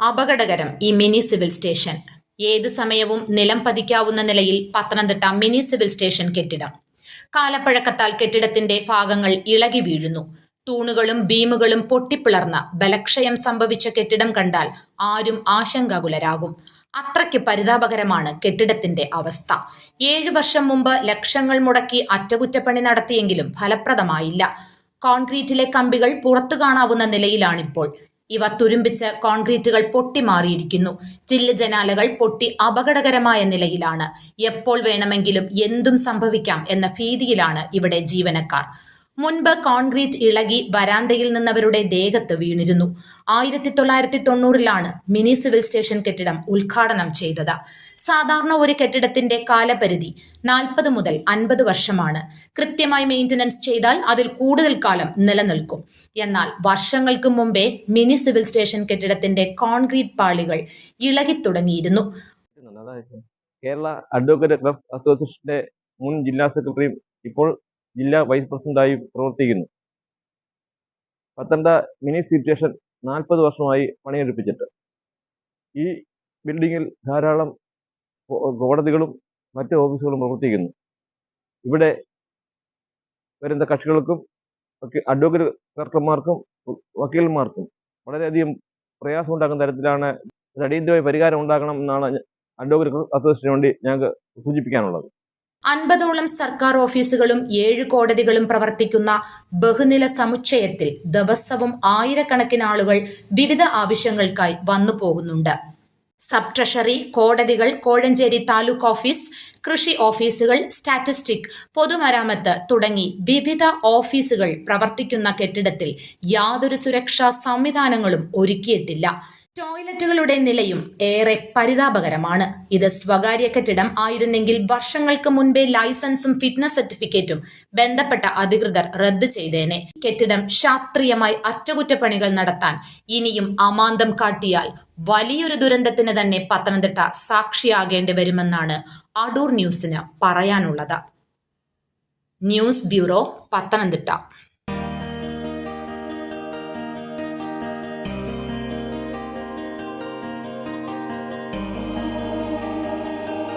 അപകടകരം ഈ mini civil station. ഏത് സമയവും നിലം പതിക്കാവുന്ന നിലയിൽ പത്തനംതിട്ട മിനി സിവിൽ സ്റ്റേഷൻ കെട്ടിടം. കാലപ്പഴക്കത്താൽ കെട്ടിടത്തിന്റെ ഭാഗങ്ങൾ ഇളകി വീഴുന്നു. തൂണുകളും ബീമുകളും പൊട്ടിപ്പിളർന്ന ബലക്ഷയം സംഭവിച്ച കെട്ടിടം കണ്ടാൽ ആരും ആശങ്കാകുലരാകും. അത്രയ്ക്ക് പരിതാപകരമാണ് കെട്ടിടത്തിന്റെ അവസ്ഥ. ഏഴു വർഷം മുമ്പ് ലക്ഷങ്ങൾ മുടക്കി അറ്റകുറ്റപ്പണി നടത്തിയെങ്കിലും ഫലപ്രദമായില്ല. കോൺക്രീറ്റിലെ കമ്പികൾ പുറത്തു കാണാവുന്ന നിലയിലാണിപ്പോൾ. ഇവ തുരുമ്പിച്ച് കോൺക്രീറ്റുകൾ പൊട്ടിമാറിയിരിക്കുന്നു ചില്ല് ജനാലകൾ പൊട്ടി അപകടകരമായ നിലയിലാണ്. എപ്പോൾ വേണമെങ്കിലും എന്തും സംഭവിക്കാം എന്ന ഭീതിയിലാണ് ഇവിടെ ജീവനക്കാർ. മുൻപ് കോൺക്രീറ്റ് ഇളകി വരാന്തയിൽ നിന്നവരുടെ ദേഹത്ത് വീണിരുന്നു. ആയിരത്തി തൊള്ളായിരത്തി തൊണ്ണൂറിലാണ് മിനി സിവിൽ സ്റ്റേഷൻ കെട്ടിടം ഉദ്ഘാടനം ചെയ്തത്. സാധാരണ ഒരു കെട്ടിടത്തിന്റെ കാലപരിധി നാൽപ്പത് മുതൽ അൻപത് വർഷമാണ്. കൃത്യമായി മെയിന്റനൻസ് ചെയ്താൽ അതിൽ കൂടുതൽ കാലം നിലനിൽക്കും. എന്നാൽ വർഷങ്ങൾക്ക് മുമ്പേ മിനി സിവിൽ സ്റ്റേഷൻ കെട്ടിടത്തിന്റെ കോൺക്രീറ്റ് പാളികൾ ഇളകിത്തുടങ്ങിയിരുന്നു തുടങ്ങിയിരുന്നു. കേരള അഡ്വക്കേറ്റ് ക്ലബ് അസോസിയേഷന്റെ മുൻ ജില്ലാ സെക്രട്ടറിയും ഇപ്പോൾ ജില്ലാ വൈസ് പ്രസിഡന്റായി പ്രവർത്തിക്കുന്നു. പത്തനംതിട്ട മിനി സിവിൽ സ്റ്റേഷൻ നാൽപ്പത് വർഷമായി പണിയെടുപ്പിച്ചിട്ട്. ഈ ബിൽഡിങ്ങിൽ ധാരാളം കോടതികളും മറ്റ് ഓഫീസുകളും പ്രവർത്തിക്കുന്നു. ഇവിടെ വരുന്ന കക്ഷികൾക്കും അഡ്വക്കേറ്റ് ക്ലർക്കന്മാർക്കും വക്കീലന്മാർക്കും വളരെയധികം പ്രയാസമുണ്ടാക്കുന്ന തരത്തിലാണ് അടിയന്തരമായി പരിഹാരം ഉണ്ടാക്കണം എന്നാണ് അഡ്വക്കേറ്റ് അസോസിയേഷന് വേണ്ടി ഞങ്ങൾക്ക് സൂചിപ്പിക്കാനുള്ളത്. അൻപതോളം സർക്കാർ ഓഫീസുകളും ഏഴ് കോടതികളും പ്രവർത്തിക്കുന്ന ബഹുനില സമുച്ചയത്തിൽ ദിവസവും ആയിരക്കണക്കിന് ആളുകൾ വിവിധ ആവശ്യങ്ങൾക്കായി വന്നു പോകുന്നുണ്ട്. സബ് ട്രഷറി കോടതികൾ കോഴഞ്ചേരി താലൂക്ക് ഓഫീസ് കൃഷി ഓഫീസുകൾ സ്റ്റാറ്റിസ്റ്റിക് പൊതുമരാമത്ത് തുടങ്ങി വിവിധ ഓഫീസുകൾ പ്രവർത്തിക്കുന്ന കെട്ടിടത്തിൽ യാതൊരു സുരക്ഷാ സംവിധാനങ്ങളും ഒരുക്കിയിട്ടില്ല. ടോയ്ലറ്റുകളുടെ നിലയും ഏറെ പരിതാപകരമാണ്. ഇത് സ്വകാര്യ കെട്ടിടം ആയിരുന്നെങ്കിൽ വർഷങ്ങൾക്ക് മുൻപേ ലൈസൻസും ഫിറ്റ്നസ് സർട്ടിഫിക്കറ്റും ബന്ധപ്പെട്ട അധികൃതർ റദ്ദ് ചെയ്തേനെ. കെട്ടിടം ശാസ്ത്രീയമായി അറ്റകുറ്റപ്പണികൾ നടത്താൻ ഇനിയും അമാന്തം കാട്ടിയാൽ വലിയൊരു ദുരന്തത്തിന് തന്നെ പത്തനംതിട്ട സാക്ഷിയാകേണ്ടി വരുമെന്നാണ് അടൂർ ന്യൂസിന് പറയാനുള്ളത്. News bureau Pathanamthitta.